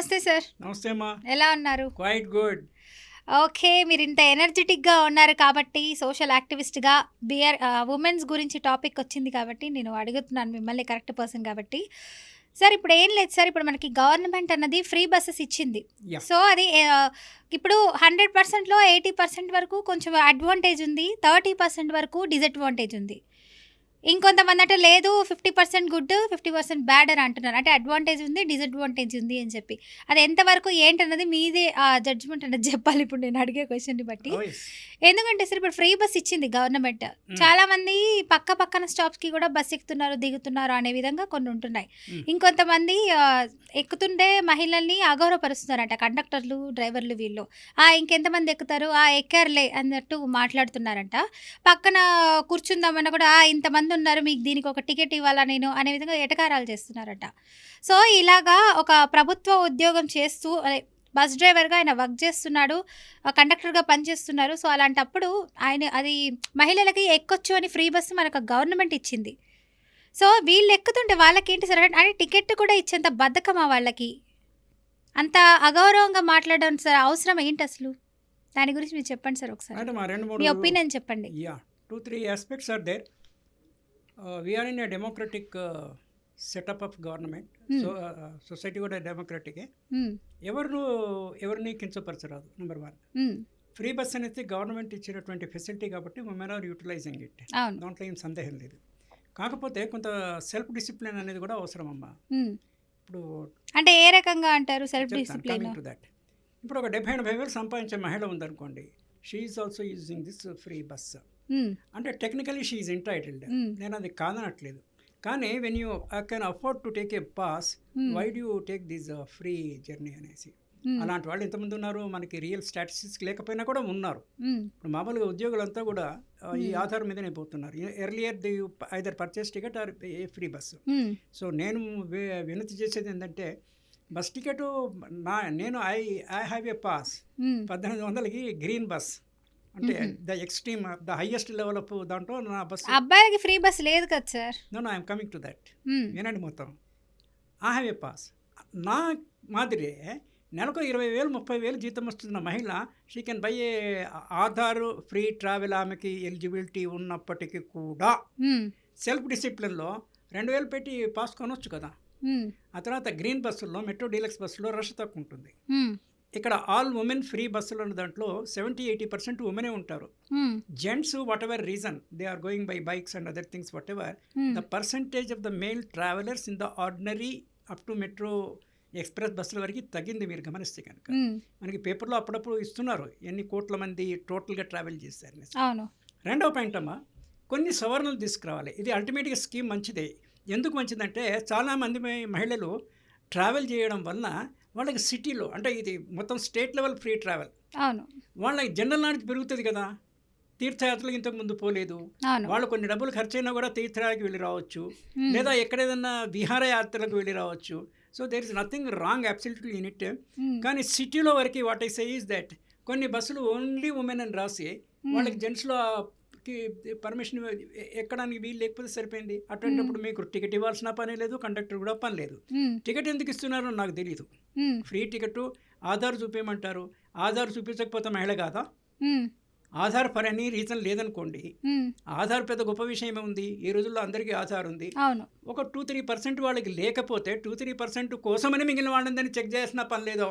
నమస్తే సార్. నమస్తే అమ్మా. ఎలా ఉన్నారు? క్వైట్ గుడ్ ఓకే మీరు ఇంత ఎనర్జెటిక్గా ఉన్నారు కాబట్టి సోషల్ యాక్టివిస్ట్గా బియర్ ఉమెన్స్ గురించి టాపిక్ వచ్చింది కాబట్టి నేను అడుగుతున్నాను మిమ్మల్ని కరెక్ట్ పర్సన్ కాబట్టి. సార్ ఇప్పుడు ఏం లేదు సార్ ఇప్పుడు మనకి గవర్నమెంట్ అన్నది ఫ్రీ బస్సెస్ ఇచ్చింది. సో అది ఇప్పుడు హండ్రెడ్ పర్సెంట్లో ఎయిటీ పర్సెంట్ వరకు కొంచెం అడ్వాంటేజ్ ఉంది థర్టీ పర్సెంట్ వరకు డిసడ్వాంటేజ్ ఉంది. ఇంకొంతమంది అంటే లేదు fifty percent good fifty percent bad అని అంటున్నారు. అంటే అడ్వాంటేజ్ ఉంది డిసడ్వాంటేజ్ ఉంది అని చెప్పి. అది ఎంతవరకు ఏంటన్నది మీదే ఆ జడ్జ్మెంట్ అన్నది చెప్పాలి. ఇప్పుడు నేను అడిగే క్వశ్చన్ని బట్టి. ఎందుకంటే సార్ ఇప్పుడు ఫ్రీ బస్ ఇచ్చింది గవర్నమెంట్ చాలా మంది పక్క పక్కన స్టాప్స్కి కూడా బస్ ఎక్కుతున్నారు దిగుతున్నారు అనే విధంగా కొన్ని ఉంటున్నాయి. Hmm. ఇంకొంతమంది ఆ, ఎక్కుతుంటే మహిళల్ని అగౌరవపరుస్తున్నారట కండక్టర్లు డ్రైవర్లు వీళ్ళు. ఆ ఇంకెంతమంది ఎక్కుతారు? ఆ ఎక్కారులే అన్నట్టు మాట్లాడుతున్నారంట. పక్కన కూర్చుందామన్నా కూడా "ఆ, ఇంతమంది ఉన్నారు మీకు దీనికి ఒక టికెట్ ఇవ్వాలా నేను అనే విధంగా ఎటకారాలు చేస్తున్నారట. సో ఇలాగా ఒక ప్రభుత్వ ఉద్యోగం చేస్తూ బస్ డ్రైవర్గా ఆయన వర్క్ చేస్తున్నాడు కండక్టర్గా పనిచేస్తున్నారు. సో అలాంటప్పుడు ఆయన అది మహిళలకి ఎక్కొచ్చు అని ఫ్రీ బస్సు మనకు గవర్నమెంట్ ఇచ్చింది. సో వీళ్ళు ఎక్కుతుంటే వాళ్ళకి ఏంటి సార్ అంటే టికెట్ కూడా ఇచ్చేంత బద్ధకమా వాళ్ళకి? అంత అగౌరవంగా మాట్లాడడం సార్ అవసరం ఏంటి అసలు? దాని గురించి మీరు చెప్పండి సార్ ఒకసారి. మా ఒపీనియన్ చెప్పండి. Yeah two three aspects are there we are in a democratic setup of government Hmm. So society కూడా డెమోక్రటికే ఉమ్, ఎవరు ఎవరిని కించపరచరాదు నెంబర్ వన్ ఫ్రీ బస్ అనేది గవర్నమెంట్ ఇచ్చినటువంటి ఫెసిలిటీ కాబట్టి ఉమెన్ ఆర్ యూటిలైజింగ్ ఇట్ దాంట్లో ఏం సందేహం లేదు. కాకపోతే కొంత సెల్ఫ్ డిసిప్లిన్ అనేది కూడా అవసరం అమ్మా. ఉమ్. ఇప్పుడు అంటే ఏ రకంగా అంటారు సెల్ఫ్ డిసిప్లిన్ టు దట్. ఇప్పుడు ఒక డెబ్బై ఎనభై వేలు సంపాదించే మహిళ ఉందనుకోండి. She is also using this free bus అంటే technically she is entitled Mm. నేను అది కాదనట్లేదు కానీ when you I can afford to take a pass why do take this free journey అనేసి. అలాంటి వాళ్ళు ఎంతమంది ఉన్నారు? మనకి రియల్ స్టాటిస్టిక్స్ లేకపోయినా కూడా ఉన్నారు. ఇప్పుడు మామూలుగా ఉద్యోగులంతా కూడా ఈ Hmm. ఆధారం మీదనే పోతున్నారు. Earlier the either purchase ticket or a free bus so నేను వినతి చేసేది ఏంటంటే బస్ టికెట్ నా నేను I I have a pass పద్దెనిమిది వందలకి గ్రీన్ బస్ అంటే. The extreme the highest level of దాంట్లో నా బస్ అబ్బాయిలకి ఫ్రీ బస్ లేదు కదా sir. No I'm coming to that. వినండి మొత్తం. I have a pass. నా మాదిరే నెలకు ఇరవై వేలు ముప్పై వేలు జీతం వస్తున్న మహిళ she can buy a Aadhaar free travel ఆమెకి ఎలిజిబిలిటీ ఉన్నప్పటికీ కూడా సెల్ఫ్ డిసిప్లిన్లో రెండు వేలు పెట్టి పాస్ కొనొచ్చు కదా. ఆ తర్వాత గ్రీన్ బస్సుల్లో మెట్రో డీలక్స్ బస్సులో రష్ తక్కువ ఉంటుంది. ఇక్కడ ఆల్ ఉమెన్ ఫ్రీ బస్సులు ఉన్న దాంట్లో సెవెంటీ ఎయిటీ పర్సెంట్ ఉమెనే ఉంటారు. Gents whatever reason they are going by bikes and other things whatever the percentage of the male travellers in the ordinary up to metro express బస్సుల వరకు తగ్గింది మీరు గమనిస్తే కనుక. మనకి పేపర్లో అప్పుడప్పుడు ఇస్తున్నారు ఎన్ని కోట్ల మంది టోటల్గా ట్రావెల్ చేశారు రెండవ పాయింట్ అమ్మా కొన్ని సవరణలు తీసుకురావాలి. ఇది అల్టిమేట్గా స్కీమ్ మంచిదే. ఎందుకు మంచిదంటే చాలామంది మహిళలు ట్రావెల్ చేయడం వల్ల వాళ్ళకి సిటీలో అంటే ఇది మొత్తం స్టేట్ లెవెల్ ఫ్రీ ట్రావెల్. అవును. వాళ్ళకి జనరల్ నాలెడ్జ్ పెరుగుతుంది కదా. తీర్థయాత్రలకు ఇంతకు ముందు పోలేదు. వాళ్ళు కొన్ని డబ్బులు ఖర్చు అయినా కూడా తీర్థయాత్రలకు వెళ్ళి రావచ్చు. లేదా ఎక్కడేదన్నా విహారయాత్రలకు వెళ్ళి రావచ్చు. So there is nothing wrong absolutely in it um, కానీ సిటీలో వరకు what I say is that కొన్ని బస్సులు ఓన్లీ ఉమెన్ అని రాసి వాళ్ళకి జెంట్స్లోకి పర్మిషన్ ఎక్కడానికి వీలు లేకపోతే సరిపోయింది. అటువంటిప్పుడు మీకు టికెట్ ఇవ్వాల్సిన పని లేదు కండక్టర్ కూడా పని లేదు. టికెట్ ఎందుకు ఇస్తున్నారో నాకు తెలియదు ఫ్రీ టికెట్ ఆధార్ చూపించమంటారు ఆధార్ చూపించకపోతే మహిళ కాదా? ఆధార్ ఫర్ ఎనీ రీజన్ లేదనుకోండి. ఆధార్ పెద్ద గొప్ప విషయం ఉంది ఈ రోజుల్లో అందరికీ ఆధార్ ఉంది. ఒక టూ త్రీ పర్సెంట్ వాళ్ళకి లేకపోతే టూ త్రీ పర్సెంట్ కోసమని మిగిలిన వాళ్ళందరినీ చెక్ చేసిన పని లేదో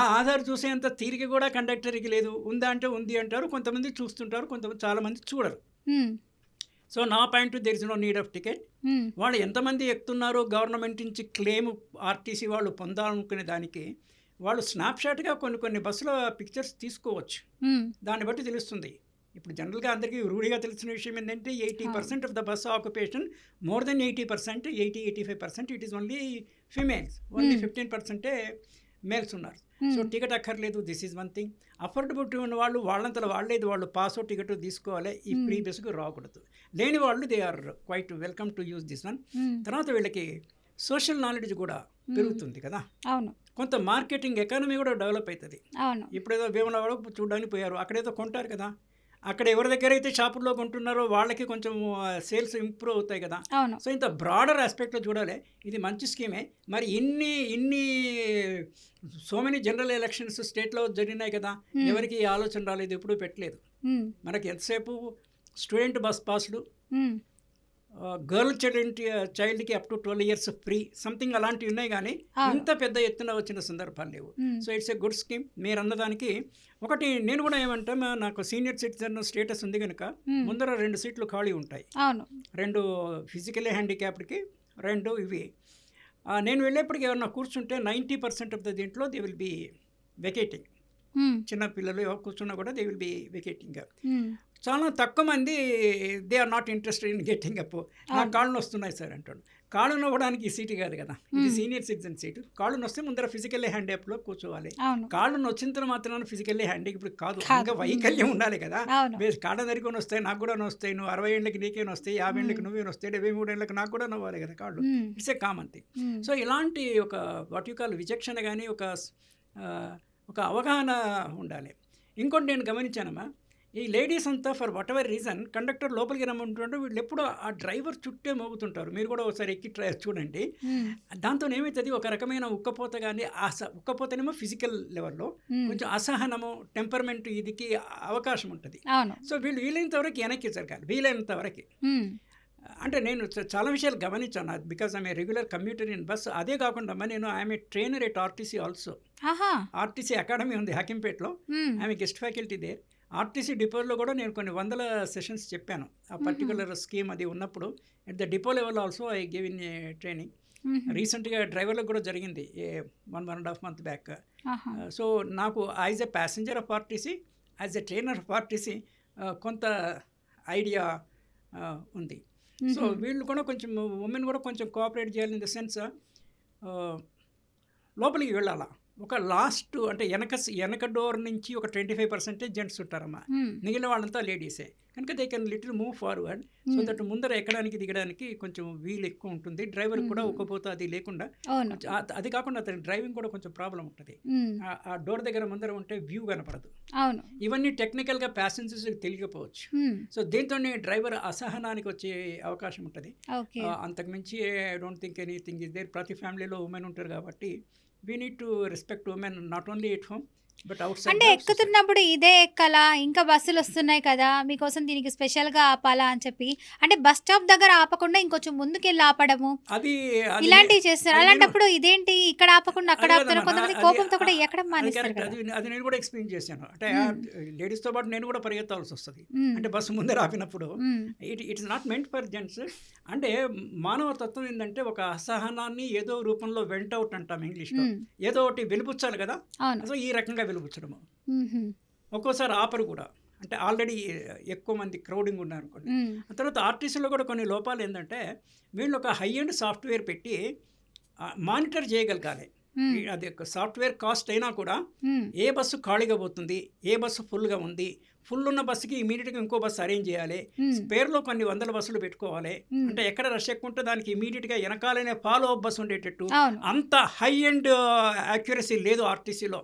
ఆ ఆధార్ చూసేంత తీరిక కూడా కండక్టర్కి లేదు. ఉందా అంటే ఉంది అంటారు. కొంతమంది చూస్తుంటారు. కొంతమంది చాలామంది చూడరు. ఉమ్, సో నా point there is no need of ticket. వాళ్ళు ఎంతమంది ఎక్కుతున్నారో గవర్నమెంట్ నుంచి క్లెయిమ్ ఆర్టీసీ వాళ్ళు పొందాలనుకునే దానికి వాళ్ళు స్నాప్షాట్గా కొన్ని కొన్ని బస్సుల పిక్చర్స్ తీసుకోవచ్చు. దాన్ని బట్టి తెలుస్తుంది. ఇప్పుడు జనరల్గా అందరికీ రూఢిగా తెలిసిన విషయం ఏంటంటే eighty percent of the bus occupation more than eighty percent eighty eighty five percent it is only females only. Fifteen పర్సెంటే మేల్స్ ఉన్నారు. సో టికెట్ అక్కర్లేదు this is one thing affordability ఉన్న వాళ్ళు వాళ్ళంతలో వాళ్ళేది వాళ్ళు పాస్ టికెట్ తీసుకోవాలి. ఈ. ఫ్రీ బస్సుకు రాకూడదు. లేని వాళ్ళు they are quite welcome to use this one తర్వాత వీళ్ళకి సోషల్ నాలెడ్జ్ కూడా పెరుగుతుంది కదా. అవును. కొంత మార్కెటింగ్ ఎకానమీ కూడా డెవలప్ అవుతుంది అవును. ఇప్పుడేదో వేమనవాడ చూడడానికి పోయారు. అక్కడేదో కొంటారు కదా. అక్కడ ఎవరి దగ్గర అయితే షాపుల్లో కొంటున్నారో వాళ్ళకి కొంచెం సేల్స్ ఇంప్రూవ్ అవుతాయి కదా. అవును. సో ఇంత బ్రాడర్ ఆస్పెక్ట్లో చూడాలి. ఇది మంచి స్కీమే. మరి ఇన్ని ఇన్ని సో మెనీ జనరల్ ఎలక్షన్స్ స్టేట్లో జరిగినాయి కదా. ఎవరికి ఈ ఆలోచన రాలేదు ఎప్పుడూ పెట్టలేదు. మనకి ఎంతసేపు స్టూడెంట్ బస్ పాస్లు. Girl child చైల్డ్కి up to twelve years free something అలాంటివి ఉన్నాయి కానీ. ఇంత పెద్ద ఎత్తున వచ్చిన సందర్భాలు లేవు. So it's a good scheme మీరు అన్నదానికి ఒకటి నేను కూడా ఏమంటే మా- నాకు సీనియర్ సిటిజన్ స్టేటస్ ఉంది కనుక ముందర రెండు సీట్లు ఖాళీ ఉంటాయి. రెండు ఫిజికలీ హ్యాండిక్యాప్డ్కి రెండు ఇవి. నేను వెళ్ళేప్పటికి ఎవరన్నా కూర్చుంటే నైంటీ పర్సెంట్ ఆఫ్ ద దీంట్లో దే విల్ బి వెకేటింగ్ చిన్న పిల్లలు ఎవరు కూర్చున్నా కూడా దే విల్ బి వెకేటింగ్ చాలా తక్కువ మంది they are not interested in getting up నా. కాళ్ళు వస్తున్నాయి సార్ అంటాడు. కాళ్ళు నవ్వడానికి ఈ సీటు కాదు కదా. ఇది. Senior citizen seat. కాళ్ళు వస్తే ముందర ఫిజికల్లీ హ్యాండిక్యాప్లో కూర్చోవాలి. అవును. కాళ్ళు నొచ్చిన మాత్రం ఫిజికల్లీ హ్యాండిక్ ఇప్పుడు కాదు. ఇంకా వైకల్యం ఉండాలి కదా. కాళ్ళ దరికొని వస్తాయి నాకు కూడా వస్తాయి నువ్వు అరవై ఏళ్ళకి నీకే వస్తాయి యాభై ఏళ్ళకి. నువ్వే వస్తాయి డెబ్బై మూడు ఏళ్ళకి నాకు కూడా నవ్వాలి కదా కాళ్ళు. It's a common thing so ఇలాంటి ఒక వాట్ యు కాల్ విచక్షణ కానీ ఒక ఒక అవగాహన ఉండాలి. ఇంకోటి నేను గమనించానమ్మా. ఈ లేడీస్ అంతా for whatever reason conductor లోపలికి రమ్మంటుంటే వీళ్ళు ఎప్పుడూ ఆ డ్రైవర్ చుట్టే మోగుతుంటారు. మీరు కూడా ఒకసారి ఎక్కి ట్రై చూడండి. దాంతో ఏమవుతుంది ఒక రకమైన ఉక్కపోత కానీ అస ఉక్కపోతనేమో ఫిజికల్ లెవెల్లో కొంచెం అసహనము టెంపర్మెంట్ ఇదికి అవకాశం ఉంటుంది. సో వీళ్ళు వీలైనంత వరకు వెనక్కి జరగాలి వీలైనంత వరకు. అంటే నేను చాలా విషయాలు గమనించాను. Because I'm a regular commuter in bus అదే కాకుండా నేను I'm a trainer at RTC also RTC academy ఉంది హకింపేట్లో I'm guest faculty there RTC డిపోలో కూడా నేను కొన్ని వందల సెషన్స్ చెప్పాను. ఆ పర్టికులర్ స్కీమ్ అది ఉన్నప్పుడు at the depot level also I give in training రీసెంట్గా డ్రైవర్లకు కూడా జరిగింది. A one one and half month back so నాకు as a passenger of RTC as a trainer of RTC కొంత ఐడియా ఉంది. సో వీళ్ళు కూడా కొంచెం ఉమెన్ కూడా కొంచెం కోఆపరేట్ చేయాలి ఇన్ ద సెన్స్ లోపలికి వెళ్ళాలా? ఒక లాస్ట్ అంటే వెనక వెనక డోర్ నుంచి ఒక ట్వంటీ ఫైవ్ పర్సెంటేజ్ జెంట్స్ ఉంటారమ్మా. మిగిలిన వాళ్ళంతా లేడీసే. కనుక they can little move forward so that ముందర ఎక్కడానికి దిగడానికి కొంచెం వీలు ఎక్కువ ఉంటుంది. డ్రైవర్ కూడా. ఒక్కపోతే అది లేకుండా అది కాకుండా అతని డ్రైవింగ్ కూడా కొంచెం ప్రాబ్లం ఉంటుంది. ఆ- డోర్ దగ్గర ముందర ఉంటే వ్యూ కనపడదు. అవును. ఇవన్నీ టెక్నికల్గా ప్యాసింజర్స్ తెలియకపోవచ్చు. సో దీంతోనే డ్రైవర్ అసహనానికి వచ్చే అవకాశం ఉంటుంది. ఓకే. ఆ, అంతకుమించి I don't think anything is there ప్రతి ఫ్యామిలీలో ఉమెన్ ఉంటారు కాబట్టి we need to respect women not only at home అంటే ఎక్కుతున్నప్పుడు ఇదే ఎక్కాలా? ఇంకా బస్సులు వస్తున్నాయి కదా? మీకోసం దీనికి స్పెషల్గా ఆపాలా అని చెప్పి. అంటే బస్ స్టాప్ దగ్గర ఆపకుండా ఇంకొంచెం ముందుకెళ్ళి ఆపడము. అది ఇలాంటివి చేస్తారు. అలాంటప్పుడు ఇదేంటి? ఇక్కడ ఆపకుండా అక్కడ ఆపుతారు. కొంతమంది కోపంతో కూడా ఎక్కడ మానేస్తారు అది నేను కూడా ఎక్స్ప్లెయిన్ చేశాను. అంటే. లేడీస్తో పాటు నేను కూడా పరిగెత్తాల్సి వస్తుంది. అంటే బస్సు ముందర ఆపినప్పుడు it it's not meant for gents. అంటే మానవ తత్వం ఏంటంటే ఒక అసహనాన్ని ఏదో రూపంలో వెంట అవుట్ అంటాం ఇంగ్లీష్లో. ఉమ్, ఏదో ఒకటి వెలుపుచ్చాలి కదా? సో ఈ రకంగా వెలుపుచ్చడము ఉమ్హు, ఒక్కోసారి ఆపరు కూడా. అంటే ఆల్రెడీ ఎక్కువ మంది క్రౌడింగ్ ఉన్నారు అనుకోండి ఆ తర్వాత ఆర్టీసీలో కూడా కొన్ని లోపాలు ఏంటంటే వీళ్ళు ఒక హై ఎండ్ సాఫ్ట్వేర్ పెట్టి మానిటర్ చేయగలగాలి. అది ఒక సాఫ్ట్వేర్ కాస్ట్ అయినా కూడా ఏ బస్సు ఖాళీగా పోతుంది ఏ బస్సు ఫుల్గా ఉంది ఫుల్ ఉన్న బస్సుకి ఇమీడియట్గా ఇంకో బస్సు అరేంజ్ చేయాలి స్పేర్లో కొన్ని వందల బస్సులు పెట్టుకోవాలి అంటే ఎక్కడ రష్ ఎక్కువ ఉంటే దానికి ఇమీడియట్గా వెనకాలనే ఫాలో అప్ బస్సు ఉండేటట్టు అంత హై ఎండ్ యాక్యురసీ లేదు ఆర్టీసీలో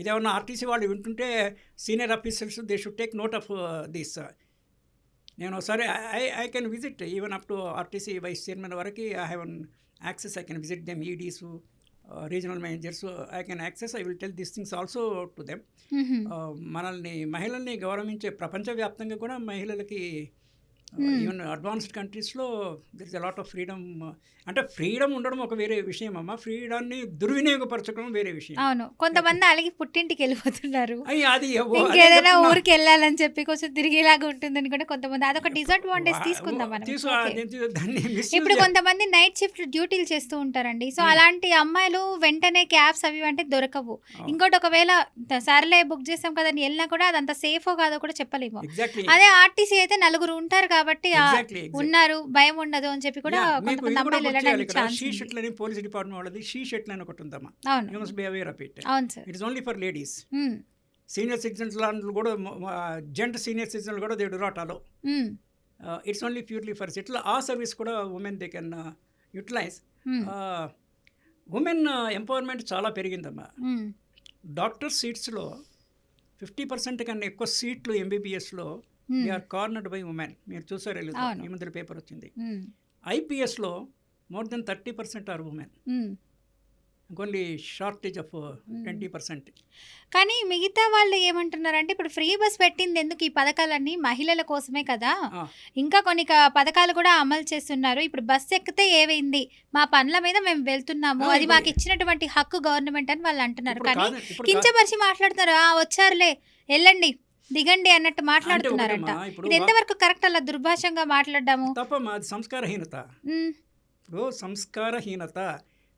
ఇదేమన్నా ఆర్టీసీ వాళ్ళు వింటుంటే senior officers they should take note of this నేను ఒకసారి I I can visit even up to RTC vice chairman వరకు I have access I can visit them EDs regional managers I can access I will tell this things also to them మనల్ని మహిళల్ని గౌరవించే ప్రపంచవ్యాప్తంగా కూడా మహిళలకి. Even advanced కంట్రీస్లో there is a lot of freedom అంటే freedom ఉండడం ఒక వేరే విషయం అమ్మ. ఫ్రీడాన్ని దుర్వినియోగపరచడం వేరే విషయం. అవును. కొంతమంది అలిగి పుట్టింటికి వెళ్ళిపోతున్నారు. అది ఇంకేదైనా. ఊరికి వెళ్ళాలని చెప్పి కొంచెం తిరిగేలాగా ఉంటుందని కూడా కొంతమంది అదొక డిసడ్వాంటేజ్ తీసుకుందాం ఇప్పుడు కొంతమంది నైట్ షిఫ్ట్ డ్యూటీలు చేస్తూ ఉంటారండి. So Hmm. అలాంటి అమ్మాయిలు వెంటనే క్యాబ్స్ అవి అంటే దొరకవు. అవును. ఇంకోటి ఒకవేళ సర్లే బుక్ చేసాం కదా వెళ్ళినా కూడా అదంత సేఫో కాదో కూడా చెప్పలేము. అదే ఆర్టీసీ అయితే నలుగురు ఉంటారు కాబట్టి exactly. ఉన్నారు భయం ఉండదు అని చెప్పి కూడా షీ అని పోలీస్ డిపార్ట్మెంట్ వాళ్ళది. షీ అని ఒకటి ఉందమ్మా. You must be aware of it it's only for ladies senior citizens లాంటి కూడా జెంట్ సీనియర్ సిటిజన్స్ కూడా they do not allow um, it's only purely for ఇట్లా ఆ సర్వీస్ కూడా women they can utilize um, women empowerment చాలా పెరిగిందమ్మా. Doctor సీట్స్లో fifty percent కన్నా ఎక్కువ సీట్లు ఎంబీబీఎస్లో they are cornered by women మీరు చూసారో. ఈ మధ్య పేపర్ వచ్చింది. ఐపీఎస్లో more than thirty percent are women um, only shortage of twenty percent కానీ మిగతా వాళ్ళు ఏమంటున్నారంటే ఇప్పుడు ఫ్రీ బస్ పెట్టింది ఎందుకు ఈ పథకాలన్నీ మహిళల కోసమే కదా? ఇంకా కొన్ని పథకాలు కూడా అమలు చేస్తున్నారు. ఇప్పుడు బస్ ఎక్కితే ఏవైంది మా పనుల మీద మేము వెళ్తున్నాము. అది మాకు ఇచ్చినటువంటి హక్కు గవర్నమెంట్ అని వాళ్ళు అంటున్నారు. కానీ. కించపరిచి మాట్లాడుతున్నారు. వచ్చారులే. వెళ్ళండి. దిగండి అన్నట్టు మాట్లాడుతున్నారంట. ఇది ఎంతవరకు కరెక్ట్ అలా దుర్భాషంగా మాట్లాడడాము? తప్పమ్మా అది సంస్కారహీనత. ఇప్పుడు సంస్కారహీనత.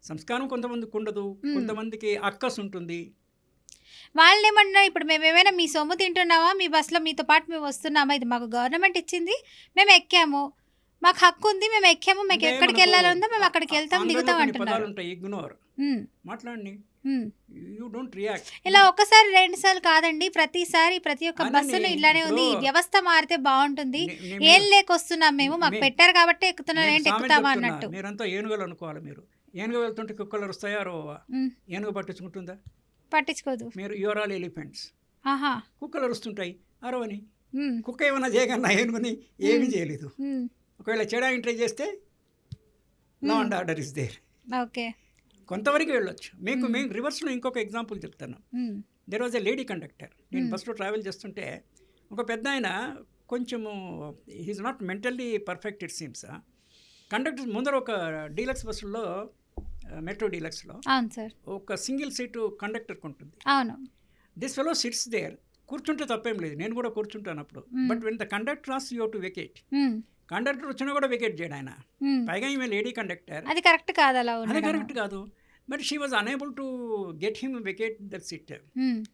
సంస్కారం కొంతమందికి ఉండదు. కొంతమందికి అక్కస్ ఉంటుంది. వాళ్ళు ఏమంటున్నారు ఇప్పుడు మేము ఏమైనా మీ సొమ్ము తింటున్నావా మీ బస్సులో మీతో పాటు మేము వస్తున్నామా ఇది మాకు గవర్నమెంట్ ఇచ్చింది మేము ఎక్కాము. మాకు హక్కు ఉంది మేము ఎక్కాము మీకు ఎక్కడికి మనకు వెళ్ళాలందో మేము అక్కడికి వెళ్తాం దిగుతాం అంటున్నారు. ఇగ్నోర్. మాట్లాడండి. యూ డోంట్ రియాక్ట్ ఇలా ఒక్కసారి రెండు సార్లు కాదండి ప్రతిసారి ప్రతి ఒక్క బస్సులో ఇలానే ఉంది వ్యవస్థ మారితే బాగుంటుంది. ఏం లేకొస్తున్నాం మేము మాకు పెట్టారు కాబట్టి ఎక్కుతున్నాం నేను ఏంటి ఎక్కుతామా అన్నట్టు. మీరంతా ఏనుగులు అనుకోవాలి మీరు. ఏనుగు వెళ్తుంటే కుక్కలు వస్తాయా ఉమ్, ఏనుగు పట్టించుకుంటుందా? పట్టించుకోదు. మీరు యువర్ ఆల్ ఎలిఫెంట్స్ ఆహా. కుక్కలు అరుస్తుంటాయి అరవని. కుక్క ఏమైనా చేయగలనా ఏనుగుని? ఏమీ చేయలేదు. ఒకవేళ చేయడానికి ట్రై చేస్తే law and order is there okay. కొంతవరకు వెళ్ళొచ్చు. మీకు మ్మ్. రివర్స్లో ఇంకొక ఎగ్జాంపుల్ చెప్తాను. There was a lady conductor నేను. బస్సులో ట్రావెల్ చేస్తుంటే ఒక పెద్ద ఆయన కొంచెము he's not mentally perfect it seems conductor ముందర ఒక డీలక్స్ బస్సులో మెట్రో డీలక్స్లో ఒక సింగిల్ సీటు కండక్టర్కి ఉంటుంది అవును. దిస్ ఫెలో సిట్స్ దేర్ కూర్చుంటే తప్పేం లేదు. నేను కూడా కూర్చుంటాను అప్పుడు. బట్ వెన్ ద కండక్టర్ ఆస్ యూ టు వెకేట్ కండక్టర్ వచ్చినా కూడా వెకేట్ చేయడు ఆయన. పైగా ఈమె లేడీ కండక్టర్ అది కరెక్ట్ కాదు అలా అది. కరెక్ట్ కాదు. But she was unable to get him vacate that seat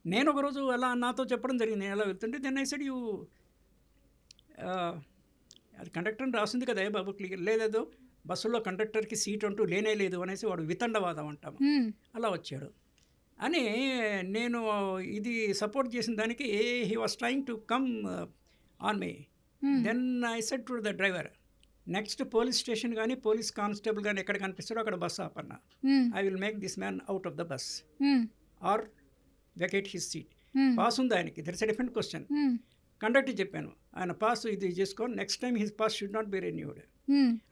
నేను ఒకరోజు అలా నాతో చెప్పడం జరిగింది. నేను అలా వెళ్తుంటే దెన్ ఐ సెడ్ యూ అది కండక్టర్ రాసింది కదా ఏ బాబు? క్లియర్ లేదేదో? బస్సులో కండక్టర్కి సీట్ అంటూ లేనే లేదు అనేసి వాడు వితండవాదం అంటాము అలా వచ్చాడు. అని నేను ఇది సపోర్ట్ చేసిన దానికి he was trying to come on me then I said to the driver next police station కానీ పోలీస్ కానిస్టేబుల్ కానీ ఎక్కడ కనిపిస్తాడో అక్కడ బస్ ఆపన్నా ఉమ్, I will make this man out of the bus or vacate his seat pass ఉంది ఆయనకి. That's different question conductor చెప్పాను. ఆయన పాస్ ఇది చేసుకో next time his pass should not be renewed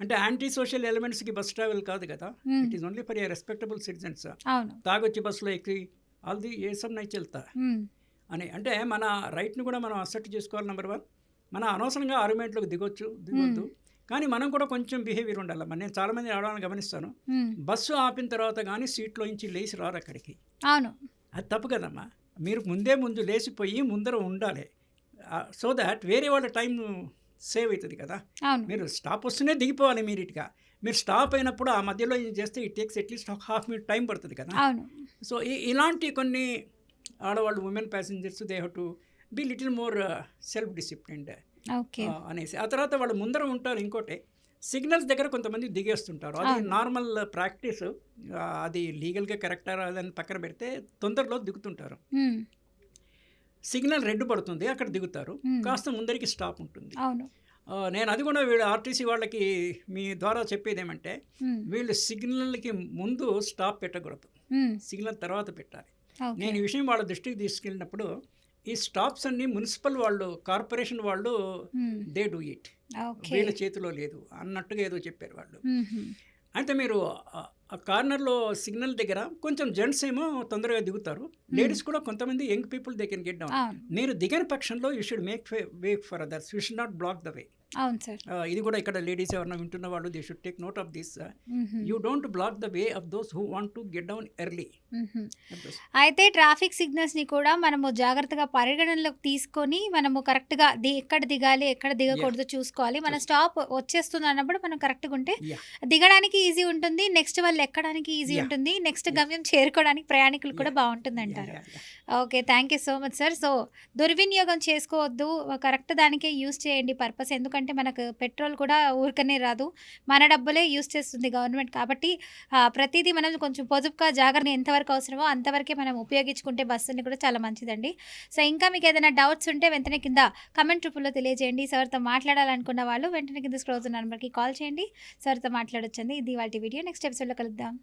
అంటే యాంటీ సోషల్ ఎలిమెంట్స్కి బస్ ట్రావెల్ కాదు కదా. It is only for a respectable citizens తాగొచ్చి బస్సులో ఎక్కి అది ఏ సమ్ వెళ్తా? ఉమ్, అని. అంటే మన రైట్ని కూడా మనం అసెప్ట్ చేసుకోవాలి నెంబర్ వన్ మన అనవసరంగా ఆర్గ్యుమెంట్లోకి దిగొచ్చు దిగొద్దు. కానీ మనం కూడా కొంచెం బిహేవియర్ ఉండాలి. మరి నేను చాలామంది ఆడవాళ్ళని గమనిస్తాను. ఉమ్, బస్సు ఆపిన తర్వాత కానీ సీట్లో నుంచి లేచి రారు అక్కడికి. అవును. అది తప్పు కదమ్మా. మీరు ముందే ముందు లేచిపోయి ముందర ఉండాలి. సో దాట్ వేరే వాళ్ళ టైం సేవ్ అవుతుంది కదా. మీరు స్టాప్ వస్తూనే దిగిపోవాలి మీరిట్గా మీరు స్టాప్ అయినప్పుడు ఆ మధ్యలో ఇది చేస్తే ఇట్ టేక్స్ అట్లీస్ట్ ఒక హాఫ్ మినిట్ టైం పడుతుంది కదా. సో ఈ- ఇలాంటి కొన్ని ఆడవాళ్ళు women passengers they to be little more self disciplined అనేసి. ఆ తర్వాత వాళ్ళు ముందర ఉంటారు ఇంకోటి సిగ్నల్స్ దగ్గర కొంతమంది దిగేస్తుంటారు. అది. నార్మల్ ప్రాక్టీస్ అది లీగల్గా కరెక్టా అదని పక్కన పెడితే తొందరలో దిగుతుంటారు. సిగ్నల్ రెడ్ పడుతుంది అక్కడ దిగుతారు. కాస్త ముందరికి స్టాప్ ఉంటుంది. నేను అది కూడా వీళ్ళు ఆర్టీసీ వాళ్ళకి మీ ద్వారా చెప్పేది ఏమంటే వీళ్ళు సిగ్నల్కి ముందు స్టాప్ పెట్టకూడదు. సిగ్నల్ తర్వాత పెట్టాలి. నేను ఈ విషయం వాళ్ళ దృష్టికి తీసుకెళ్ళినప్పుడు ఈ స్టాప్స్ అన్ని మున్సిపల్ వాళ్ళు కార్పొరేషన్ వాళ్ళు ఉమ్, దే డూ ఇట్. వీళ్ళ చేతిలో లేదు అన్నట్టుగా ఏదో చెప్పారు వాళ్ళు. ఉమ్హు, అయితే మీరు ఆ- కార్నర్లో సిగ్నల్ దగ్గర కొంచెం జెంట్స్ ఏమో తొందరగా దిగుతారు. లేడీస్ కూడా కొంతమంది young people they can get down. మీరు దిగని పక్షంలో you should make way for others. You should not block the way. అవును సార్. ఇది కూడా ఇక్కడ లేడీస్ ఎవరైనా వింటున్న వాళ్ళు they should take note of this. You don't block the way of those who want to get down early. అయితే traffic సిగ్నల్స్ని కూడా మనము జాగ్రత్తగా పరిగణనలోకి తీసుకొని మనము కరెక్ట్గా ది ఎక్కడ దిగాలి ఎక్కడ దిగకూడదు చూసుకోవాలి. మన స్టాప్ వచ్చేస్తుంది అన్నప్పుడు మనం కరెక్ట్గా ఉంటే. దిగడానికి ఈజీ ఉంటుంది. నెక్స్ట్ వాళ్ళు ఎక్కడానికి ఈజీ. ఉంటుంది. నెక్స్ట్ గమ్యం చేరుకోవడానికి ప్రయాణికులు కూడా. బాగుంటుంది అంటారు okay thank you so much sir so దుర్వినియోగం చేసుకోవద్దు. కరెక్ట్ దానికే యూస్ చేయండి పర్పస్ ఎందుకంటే మనకు పెట్రోల్ కూడా ఊరికనే రాదు. మన డబ్బులే యూస్ చేస్తుంది గవర్నమెంట్ కాబట్టి ప్రతిదీ మనం కొంచెం పొదుపుగా జాగ్రత్త ఎంతవరకు అవసరమో అంతవరకే మనం ఉపయోగించుకుంటే బస్సుని కూడా చాలా మంచిదండి. సో ఇంకా మీకు ఏదైనా డౌట్స్ ఉంటే వెంటనే కింద కమెంట్ రూపంలో తెలియజేయండి. సార్తో మాట్లాడాలనుకున్న వాళ్ళు వెంటనే కింద స్క్రోజ్ నెంబర్కి కాల్ చేయండి. సార్తో మాట్లాడొచ్చండి. ఇది వాళ్ళ వీడియో నెక్స్ట్ ఎపిసోడ్లో города